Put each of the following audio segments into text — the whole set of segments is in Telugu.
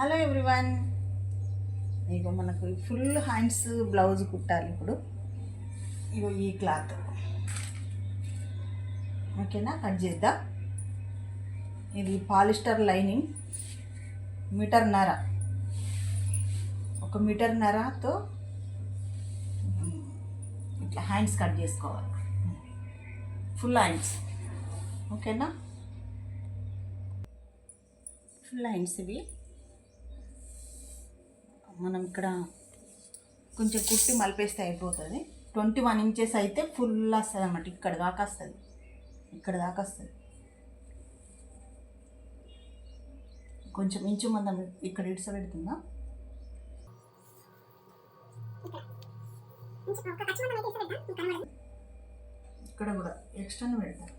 Hello everyone. ఇగో మనకు ఫుల్ హ్యాండ్స్ బ్లౌజ్ కుట్టాలి ఇప్పుడు. ఇగో ఈ క్లాత్. ఓకేనా? కట్ చేద్దాం. ఇది పాలిస్టర్ లైనింగ్. మీటర్ నర. ఒక మీటర్ నరతో ఇట్లా హ్యాండ్స్ కట్ చేసుకోవాలి. Full hands. ఓకేనా? ఫుల్ హ్యాండ్స్ ఇవి. మనం ఇక్కడ కొంచెం కుట్టి మలిపేస్తే అయిపోతుంది. ట్వంటీ వన్ ఇంచెస్ అయితే ఫుల్ వస్తుంది అన్నమాట. ఇక్కడ దాకా వస్తుంది. ఇక్కడ దాకా వస్తుంది. కొంచెం ఇంచు మందం ఇక్కడ ఇడిస పెడుతుందా? ఇక్కడ కూడా ఎక్స్ట్రానే పెడతారు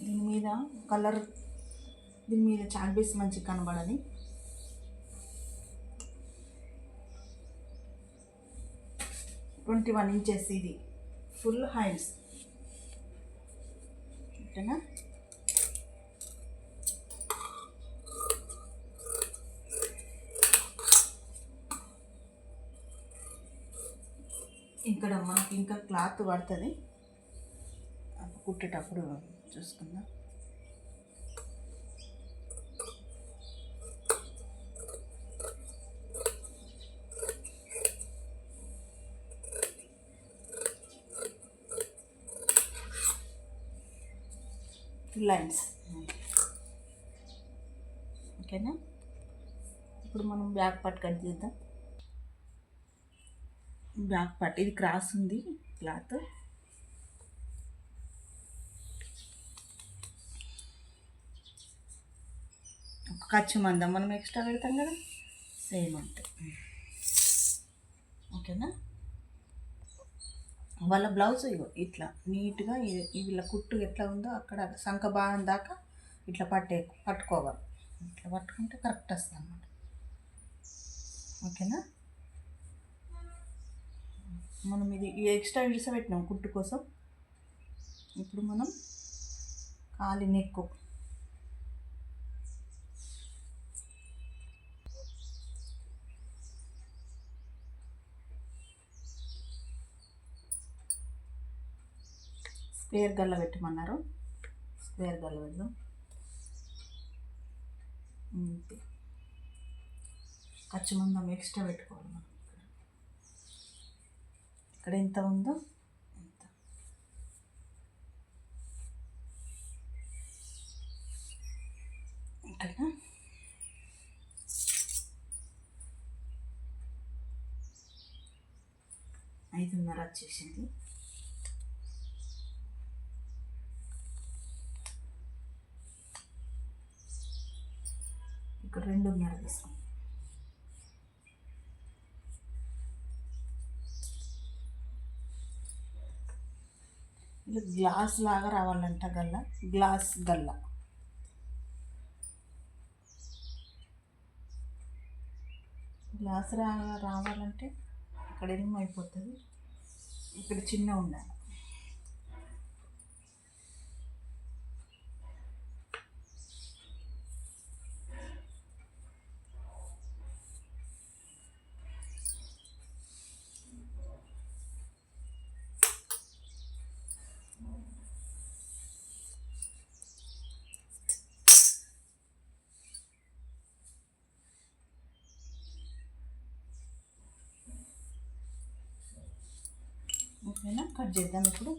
దీని మీద కలర్ దీని మీద చాట్ పీస్ మంచిగా కనబడని. ట్వంటీ వన్ ఇంచెస్ ఇది. ఫుల్ హ్యాండ్స్ ఓకేనా? ఇక్కడ మనకి ఇంకా క్లాత్ పడుతుంది. కుట్టేటప్పుడు చూసుకుందాం. లైన్స్ ఓకేనా? ఇప్పుడు మనం బ్యాక్ పార్ట్ కట్ చేద్దాం. బ్యాక్ పార్ట్ ఇది క్రాస్ ఉంది క్లాత్. ఒక ఖర్చు మందం మనం ఎక్స్ట్రా పెడతాం కదా? సేమ్ అంతే. ఓకేనా? వాళ్ళ బ్లౌజ్ ఇట్లా నీట్గా వీళ్ళ కుట్టు ఎట్లా ఉందో అక్కడ సంఖ భాగం దాకా ఇట్లా పట్టే పట్టుకోవాలి. ఇట్లా పట్టుకుంటే కరెక్ట్ వస్తుంది అన్నమాట ఓకేనా? మనం ఇది ఈ ఎక్స్ట్రా విడిసబెట్టినాం కుట్టు కోసం. ఇప్పుడు మనం కాలి నెక్కు. స్క్వేర్ గల్ల పెట్టమన్నారు. స్క్వేర్ గల్ల పెడదాం. అంతే. ఖర్చు మందం ఎక్స్ట్రా పెట్టుకోవాలి మనం ఇక్కడ. ఎంత ఉందో ఎంత. ఇక్కడ ఐదున్నర వచ్చేసింది. ఇక్కడ రెండున్నర తీసుకుంటాం ఇది గ్లాస్ లాగా రావాలంట గల్ల గ్లాస్ గల్ల. గ్లాస్ రా రావాలంటే ఇక్కడ ఏమైపోతుంది అయిపోతుంది. ఇక్కడ చిన్న ఉండాలి. ఓకేనా కట్ చేద్దాం ఇప్పుడు.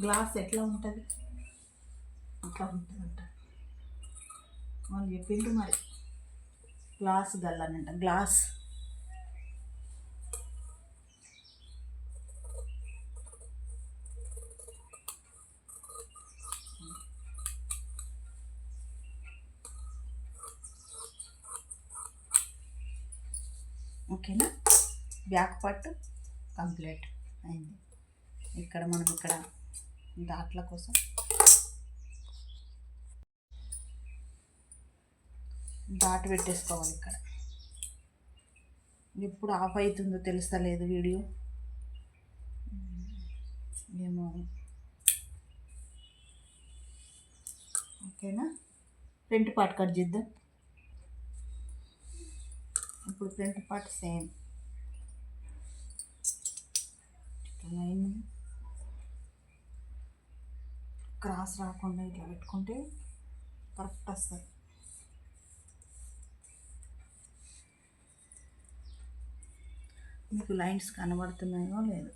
గ్లాస్ ఎట్లా ఉంటుంది? అట్లా ఉంటుందంట. వాళ్ళు చెప్పిండు మరి. గ్లాస్ గల్లనంట. గ్లాస్. ఓకేనా? బ్యాక్ పార్ట్ కంప్లీట్ అయింది. ఇక్కడ మనం ఇక్కడ దాట్ల కోసం దాటు పెట్టేసుకోవాలి ఇక్కడ. ఎప్పుడు ఆఫ్ అవుతుందో తెలుస్తలేదు వీడియో. ఏమో. ఓకేనా? ఫ్రంట్ పార్ట్ కట్ చేద్దాం. ఇప్పుడు front part same. Line cross రాకుండా ఇట్లా పెట్టుకుంటే కరెక్ట్ వస్తుంది. మీకు లైన్స్ కనబడుతున్నాయో లేదు.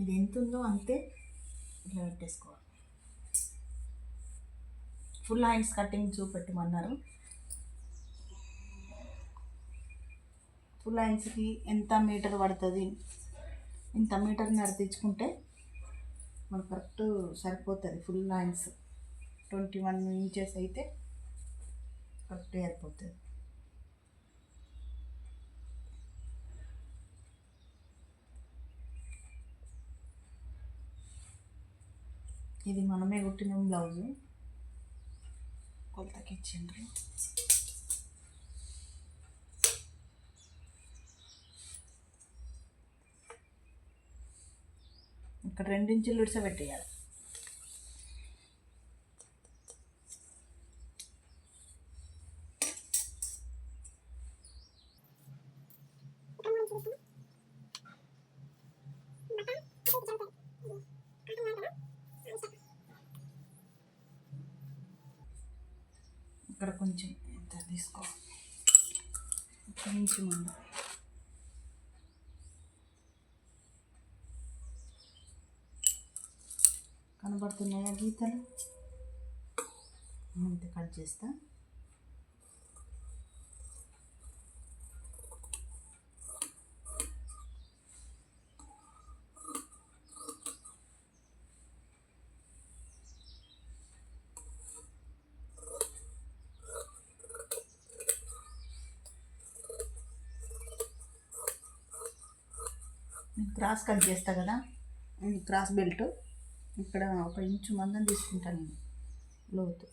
ఇది ఎంత ఉందో అంతే ఇట్లా పెట్టేసుకోవాలి ఫుల్ హ్యాండ్స్ కటింగ్ చూపెట్టమన్నారు ఫుల్ హ్యాండ్స్కి ఎంత మీటర్ పడుతుంది? ఇంత మీటర్ నడిపించుకుంటే మనకు కరెక్ట్ సరిపోతుంది full hands twenty one inches అయితే కరెక్ట్ సరిపోతుంది. ఇది మనమే కుట్టిన బ్లౌజ్. కొలతకి ఇచ్చిండ్రు. ఇక్కడ రెండించులు విడిసబెట్టేయాలి ఇక్కడ కొంచెం ఎంత తీసుకో? కొంచెం ముందు కనబడుతున్నాయా గీతలు? అంతే కట్ చేస్తా. క్రాస్ కట్ చేస్తా కదా? Cross belt. ఇక్కడ ఒక ఇంచు మందం తీసుకుంటాను నేను. లోతు.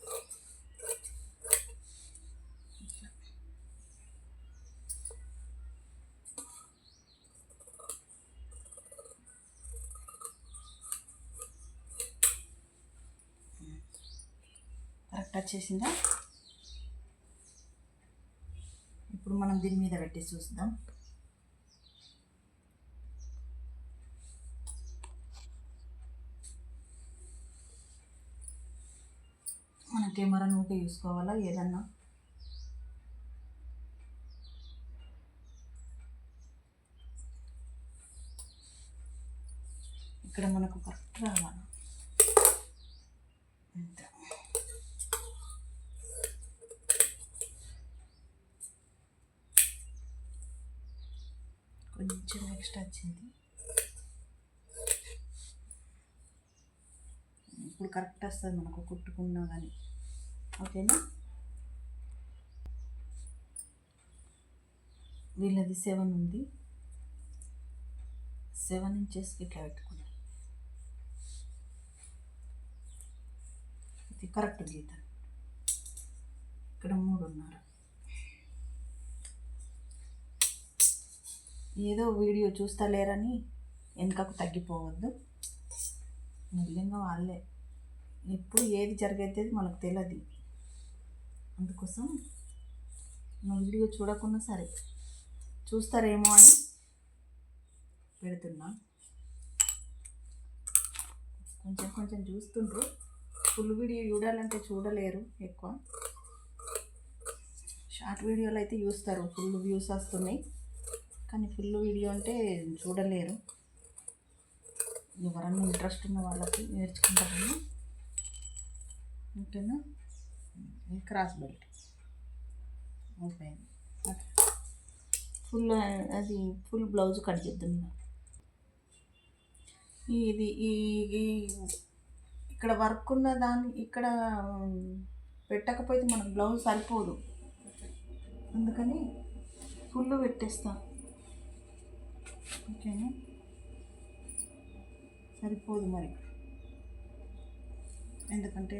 కరెక్ట్ వచ్చేసిందా? ఇప్పుడు మనం దీని మీద పెట్టి చూద్దాం మన కెమెరా నువ్వు చూసుకోవాలా ఏదన్నా? ఇక్కడ మనకు కరెక్ట్ రావాలి? అంతే కొంచెం నెక్స్ట్ వచ్చింది. ఇప్పుడు కరెక్ట్ వస్తుంది మనకు కుట్టుకున్నా కానీ ఓకేనా? వీళ్ళది సెవెన్ ఉంది. సెవెన్ ఇంచెస్కి ఇట్లా పెట్టుకున్నాను ఇది కరెక్ట్ గీత. ఇక్కడ మూడు ఉన్నారు. ఏదో వీడియో చూస్తా లేరని వెనుకకు తగ్గిపోవద్దు. నిజంగా వాళ్ళే. ఎప్పుడు ఏది జరిగేది మనకు తెలియదు అందుకోసం నా వీడియో చూడకున్నా సరే చూస్తారేమో అని పెడుతున్నా. కొంచెం కొంచెం చూస్తుండ్రు. ఫుల్ వీడియో చూడాలంటే చూడలేరు ఎక్కువ. షార్ట్ వీడియోలు అయితే చూస్తారు. ఫుల్ వ్యూస్ వస్తున్నాయి. కానీ ఫుల్ వీడియో అంటే చూడలేరు. ఎవరన్నా ఇంట్రెస్ట్ ఉన్న వాళ్ళకి నేర్చుకుంటారని ఓకేనా? క్రాస్ బెల్ట్ ఓకే ఫుల్ అది ఫుల్ బ్లౌజ్ కట్ చేద్దాం. ఇది ఈ ఇక్కడ వర్క్ ఉన్న దాన్ని ఇక్కడ పెట్టకపోతే మనకు బ్లౌజ్ సరిపోదు. అందుకని ఫుల్ పెట్టేస్తా. ఓకేనా సరిపోదు మరి. ఎందుకంటే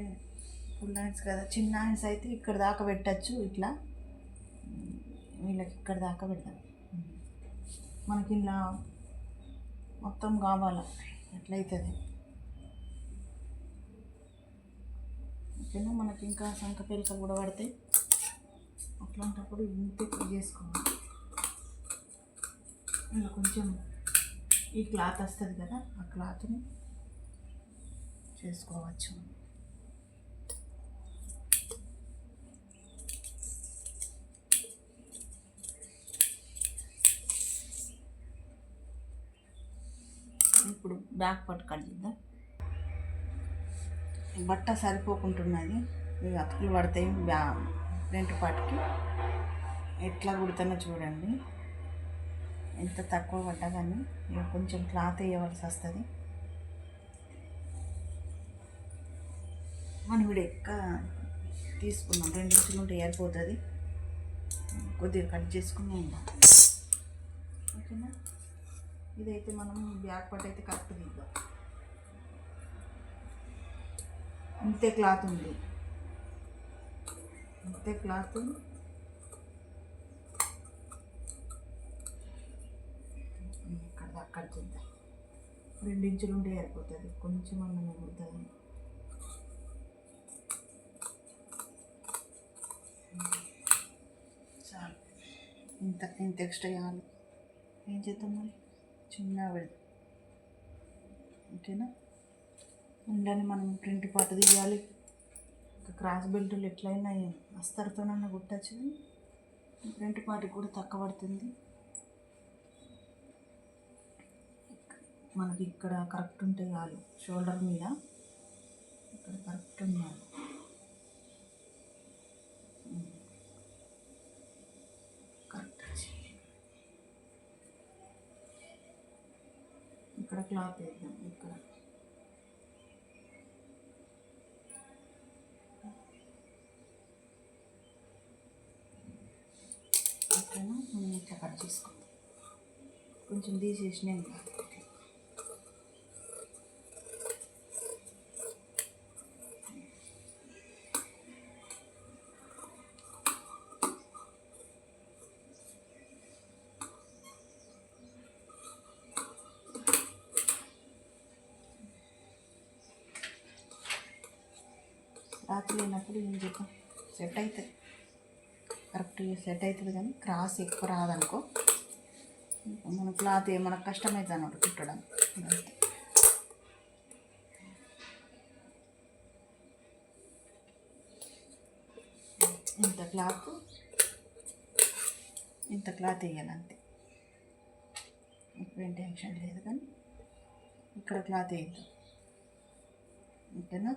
ఫుల్ హ్యాండ్స్ కదా. చిన్న హ్యాండ్స్ అయితే ఇక్కడ దాకా పెట్టచ్చు ఇట్లా. వీళ్ళకి ఇక్కడ దాకా పెడతాం. మనకి ఇలా మొత్తం కావాల? ఎట్లయితుంది ఓకేనా? మనకి ఇంకా సంక పిలకలు కూడా పడతాయి అట్లాంటప్పుడు ఇంత ఎక్కువ చేసుకోవాలి. ఇలా కొంచెం ఈ క్లాత్ వస్తుంది కదా ఆ క్లాత్ని చేసుకోవచ్చు ఇప్పుడు బ్యాక్ పట్టు కట్ చేద్దాం. బట్ట సరిపోకుంటున్నది. ఇవి అతుకులు పడతాయి బ్యా ఫ్రంట్ పార్ట్కి. ఎట్లా కుడతానో చూడండి. ఎంత తక్కువ పడ్డా కానీ ఇక కొంచెం క్లాత్ వేయవలసి వస్తుంది. మనం ఇప్పుడు ఎక్క తీసుకున్నాం రెండు ఇంచులు ఉంటే ఏరిపోతుంది కొద్దిగా కట్ చేసుకుని ఉందాం. ఓకేనా? ఇదైతే మనం బ్యాక్ పార్ట్ అయితే కరెక్ట్ తీద్దాం. అంతే క్లాత్ ఉంది. అంతే క్లాత్. ఇక్కడ అక్కడ చూద్దాం. రెండు ఇంచులు ఉంటే సరిపోతుంది. కొంచెం అన్నం కుడుతుంది చాలు. ఇంత ఇంత ఎక్స్ట్రా చేయాలి ఏం చేద్దాం మరి? చిన్న పెడదాం ఓకేనా? ఉండని మనం ప్రింట్ పాట తీయాలి. క్రాస్ బెల్టులు ఎట్లయినా అస్తరుతోనన్నా కుట్టచ్చు ప్రింట్ పాటికి కూడా తక్కువ పడుతుంది. మనకి ఇక్కడ కరెక్ట్ ఉంటే చాలు. షోల్డర్ మీద. ఇక్కడ కరెక్ట్ ఉండాలి కరెక్ట్ వచ్చేయాలి. ఇక్కడ క్లాత్ వేద్దాం ఇక్కడ ఓకేనా మనం ఇట్లా కట్ చేసుకుందాం కొంచెం తీసేసిన రాత్రి లేనప్పుడు ఏం చేద్దాం? సెట్ అవుతుంది కరెక్ట్ సెట్ అవుతుంది కానీ క్రాస్ ఎక్కువ రాదనుకో. మన క్లాత్ మనకు కష్టమవుతుంది అన్నట్టు కుట్టడం. ఇంత క్లాత్ ఇంత క్లాత్ వేయాలంతే ఇప్పుడేం టెన్షన్ లేదు కానీ ఇక్కడ క్లాత్ వేయద్దు ఓకేనా?